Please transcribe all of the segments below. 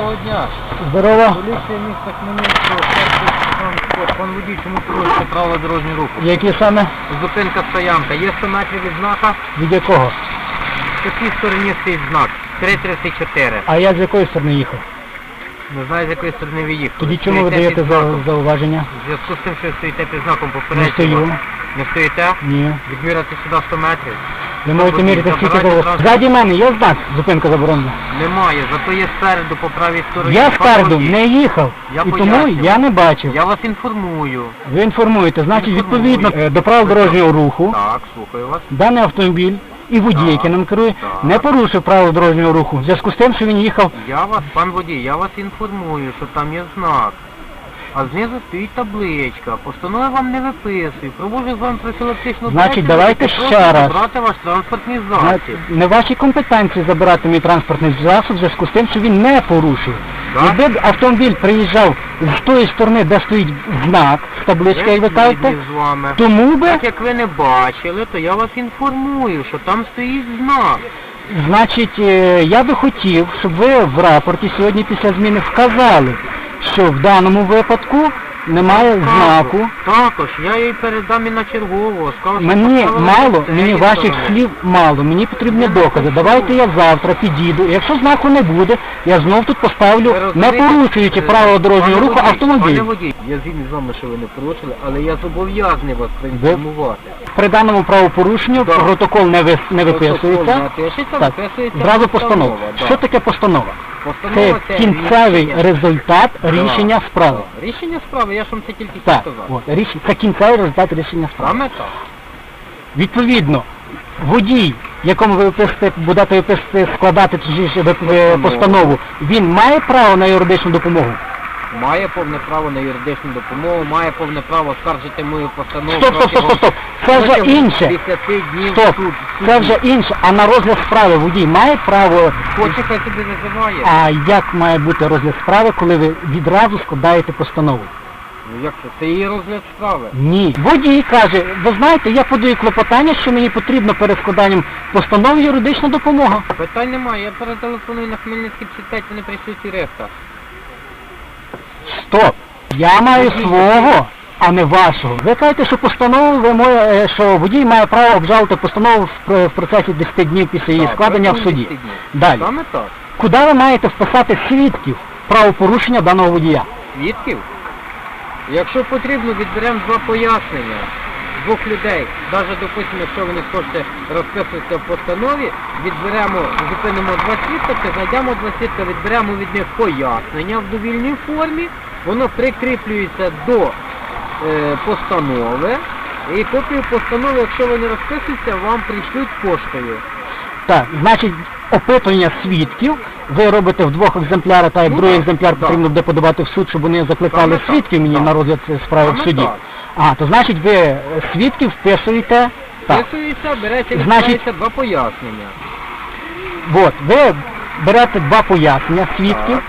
Доброго дня. Здорово. Поліція міста Хмельницького. Пан водій, чому порушує правила дорожнього руху? Які саме? Зупинка стоянка. Є 100 метрів від знака. Від якого? В якій стороні стоїть знак? 334. А я з якої сторони їхав? Не знаю, з якої сторони ви їхали. Тоді чому ви Стоїте даєте під за, знаком. зауваження? В зв'язку з тим, що ви стоїте під знаком Не попередження. стою. Не стоїте? Ні. Відміряти сюди 100 метрів. Ви можете Водій, скільки того. Ззаді мене є знак зупинка заборонена. Немає, зато є спереду по правій стороні. Я спереду водій, не їхав. Я І тому пояснюю. я не бачив. Я вас інформую. Ви інформуєте, значить Інформую. відповідно е, до правил дорожнього руху Так, слухаю вас. даний автомобіль і водій, Так. який ним керує, Так. не порушив правила дорожнього руху. В зв'язку з тим, що він їхав. Я вас, пан водій, я вас інформую, що там є знак. А знизу стоїть табличка. Постанови вам не виписую. Проводжу з вами профілактичну Значить, давайте ще раз. забрати ваш транспортний на- засіб. Не ваші компетенції забирати мій транспортний засіб в зв'язку з тим, що він не порушив. Так. Якби автомобіль приїжджав з тої сторони, де стоїть знак, табличка, як ви кажете, згідний з вами. тому би, Так як ви не бачили, то я вас інформую, що там стоїть знак. значить, е, я би хотів, щоб ви в рапорті сьогодні після зміни вказали, що в даному випадку немає знаку. Також, я їй передам і на чергового. Скажу, Мені мало, мені ваших слів мало, мені потрібні докази. Давайте я завтра підійду. Якщо знаку не буде, я знов тут поставлю, не порушуючи е, правила дорожнього руху, водій, автомобіль. Пане водій, я згідний з вами, що ви не порушили, але я зобов'язаний вас проінформувати. При даному правопорушенню Да. протокол не, ви, не Протокол виписується. напишеться, Так, виписується зразу постанова. Що таке постанова? Це Постанова кінцевий рішення. результат рішення справи. Рішення справи, я ж вам це тільки що Так, сказав. от, ріш... це кінцевий результат рішення справи. Саме так. Відповідно, водій, якому ви виписуєте, будете виписати, складати ви- ви Постанову. постанову, він має право на юридичну допомогу? Має повне право на юридичну допомогу, має повне право скаржити мою постанову. Стоп, стоп, стоп, стоп, стоп. Це вже протягом інше. 10 днів Стоп, суд. це вже інше. А на розгляд справи водій має право. Хоче, хай собі визиває. А як має бути розгляд справи, коли ви відразу складаєте постанову? Ну як це? Це є розгляд справи. Ні. Водій каже, ви знаєте, я подаю клопотання, що мені потрібно перед складанням постанови юридична допомога. Питань немає, я перетелефоную на Хмельницький 55, вони присутні решта. Стоп! Я маю свого, а не вашого. Ви кажете, що постанову ви моє, е, що водій має право обжалувати постанову в в процесі 10 днів після її Так, складення в протягом суді. 10 днів. Далі. Саме так. Куди ви маєте вписати свідків правопорушення даного водія? Свідків? Якщо потрібно, відберемо два пояснення двох людей. Навіть, допустимо, якщо ви не хочете розписуватися в постанові, відберемо, зупинимо два свідка, знайдемо два свідка, відберемо від них пояснення в довільній формі, воно прикріплюється до е, постанови, і копію постанови, якщо ви не розписуєтеся, вам прийшлють поштою. Так, значить, опитування свідків ви робите в двох екземплярах, та як Ну, другий так, екземпляр так. потрібно буде подавати в суд, щоб вони закликали Саме так, свідків мені так. на розгляд справи в Саме суді. так. А, то значить ви е, свідків вписуєте. Так. Вписується, береться, Значить- два пояснення. От, ви берете два пояснення свідків, Так.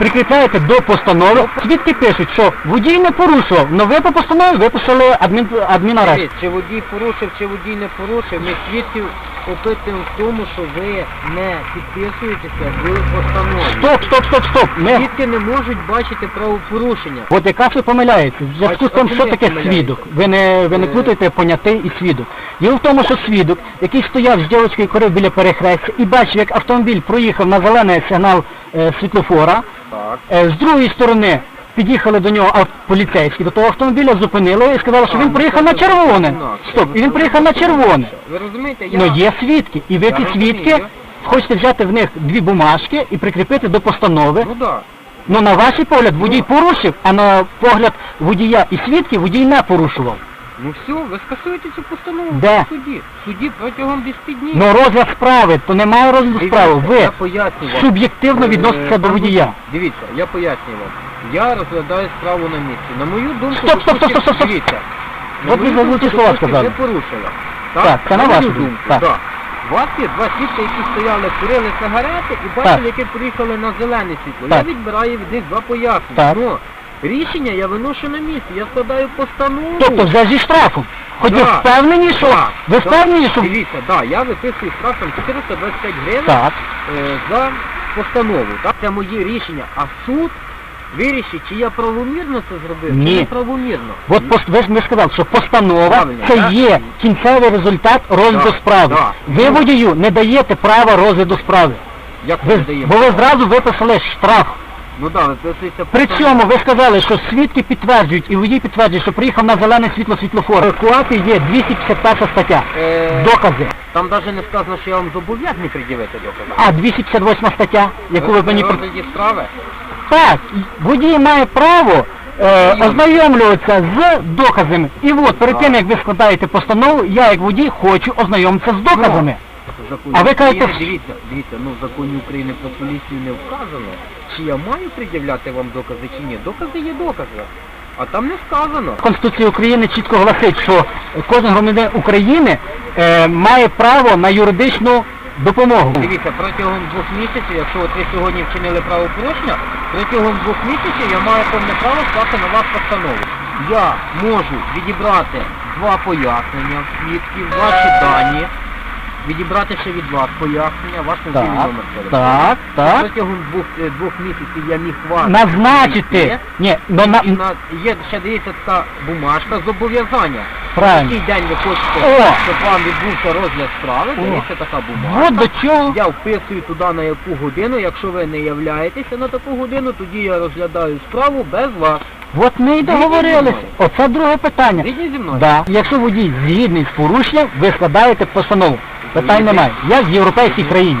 Прикріпляєте до постанови. Свідки пишуть, що водій не порушував, але ви по постанові виписали адмін, адмінарешт. Чи водій порушив, чи водій не порушив, ми свідків опитуємо в тому, що ви не підписуєтеся в постанові. Стоп, стоп, стоп, стоп. Ми... Свідки не можуть бачити правопорушення. От якраз ви помиляєтесь. В зв'язку з тим, що таке свідок. Ви не, ви не Е. плутаєте понятий і свідок. Діло в тому, що свідок, який стояв з дівчинкою корив біля перехрестя і бачив, як автомобіль проїхав на зелений сигнал е, світлофора, Так. Е, З другої сторони під'їхали до нього поліцейські, до того автомобіля зупинили і сказали, що він ну, приїхав на червоне. Стоп, і він Ну, приїхав на червоне. Ви розумієте, я... Ну є свідки, і ви розумію. свідки хочете взяти в них дві бумажки і прикріпити до постанови. Ну да. Ну на ваш погляд водій порушив, а на погляд водія і свідки водій не порушував. Ну все, ви скасуєте цю постанову Де? в суді. В суді протягом 10 днів. Ну розгляд справи, то немає розгляду Дивіться, справи. Ви Я поясню вам. суб'єктивно Е, до водія. Дивіться, я пояснюю вам. Я розглядаю справу на місці. На мою думку, Стоп, стоп, стоп, стоп, стоп, стоп. дивіться. От ви мою думку, слова допустим, сказали. Ви порушили. Так, це на мою вашу думку, так. Да. У вас є два свідки, які стояли, курили сигарети і бачили, які приїхали на зелене світло. Так. Я відбираю від них два пояснення. Так. Ну, рішення я виношу на місці, я складаю постанову. Тобто вже зі штрафом. Хоч ви Да. впевнені, що Так, ви впевнені, що Дивіться, так, я виписую штраф там 425 гривень так. е, за постанову. Так? Це моє рішення, а суд вирішить, чи я правомірно це зробив, Ні. чи неправомірно. От пос- ви ж ви сказали, що постанова Правильно, це так? є кінцевий результат розгляду Так, справи. так. Ви водію не даєте права розгляду справи. Як ви Ви, даємо? бо ви зразу виписали штраф. Ну так, виписується При постанова. цьому ви сказали, що свідки підтверджують і водій підтверджує, що приїхав на зелене світло світлофор. Евакуації є 251 стаття. Е, Докази. Там навіть не сказано, що я вам зобов'язаний пред'явити докази. А 258 стаття, яку ви мені... в про- розгляді справи? Так, водій має право е, ознайомлюватися з доказами. І от, перед тим, як ви складаєте постанову, я як водій хочу ознайомитися з доказами. Законі А ви України, кажете, дивіться, дивіться, ну в законі України про поліцію не вказано, чи я маю пред'являти вам докази чи ні. Докази є докази. А там не сказано. Конституція України чітко гласить, що кожен громадянин України е, має право на юридичну допомогу. Дивіться, протягом двох місяців, якщо от ви сьогодні вчинили правопорушення, протягом двох місяців я маю повне право скласти на вас постанову. Я можу відібрати два пояснення свідків, ваші дані, відібрати ще від вас пояснення, ваш мобільний Так, номер телефону. так, так. Протягом двох, е, двох місяців я міг вас Назначити. знайти. Ні, ну на... І на, є ще дивіться така бумажка зобов'язання. Правильно. Який день ви хочете, О! щоб вам відбувся розгляд справи, О! дається така бумажка. От до чого. Я вписую туди на яку годину, якщо ви не являєтеся на таку годину, тоді я розглядаю справу без вас. От ми й договорилися. Оце друге питання. Згідні зі мною? Да. Якщо водій згідний з порушенням, ви складаєте постанову. Питань немає. Я в європейській країні.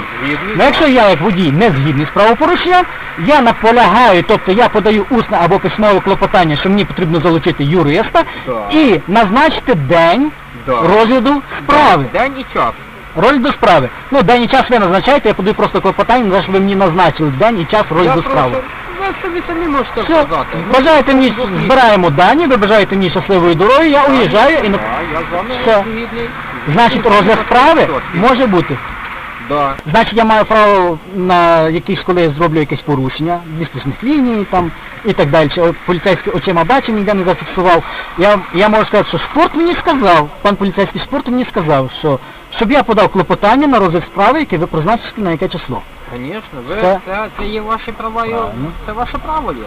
Ну, якщо я як водій не згідний з правопорушенням, я наполягаю, тобто я подаю усне або письмове клопотання, що мені потрібно залучити юриста Так. і назначити день Да. розгляду справи. День і час. Розгляду справи. Ну, день і час ви назначаєте, я подаю просто клопотання, за що ви мені назначили день і час Я розгляду справи. ви собі самі можете Все, сказати. бажаєте мені, збираємо дані, ви бажаєте мені щасливої дороги, я уїжджаю і на... Да, я з вами Все. згідний. Значить, розгляд справи може бути. Да. Значить, я маю право на якісь, коли я зроблю якесь порушення, диспусних ліній там і так далі. От Поліцейський очима бачив, ніде не зафіксував. Я, я можу сказати, що спорт мені сказав, пан поліцейський спорт мені сказав, що щоб я подав клопотання на розгляд справи, яке ви призначите на яке число. Звісно, ви Це- це, це є ваші права, і Правильно. це ваше право є.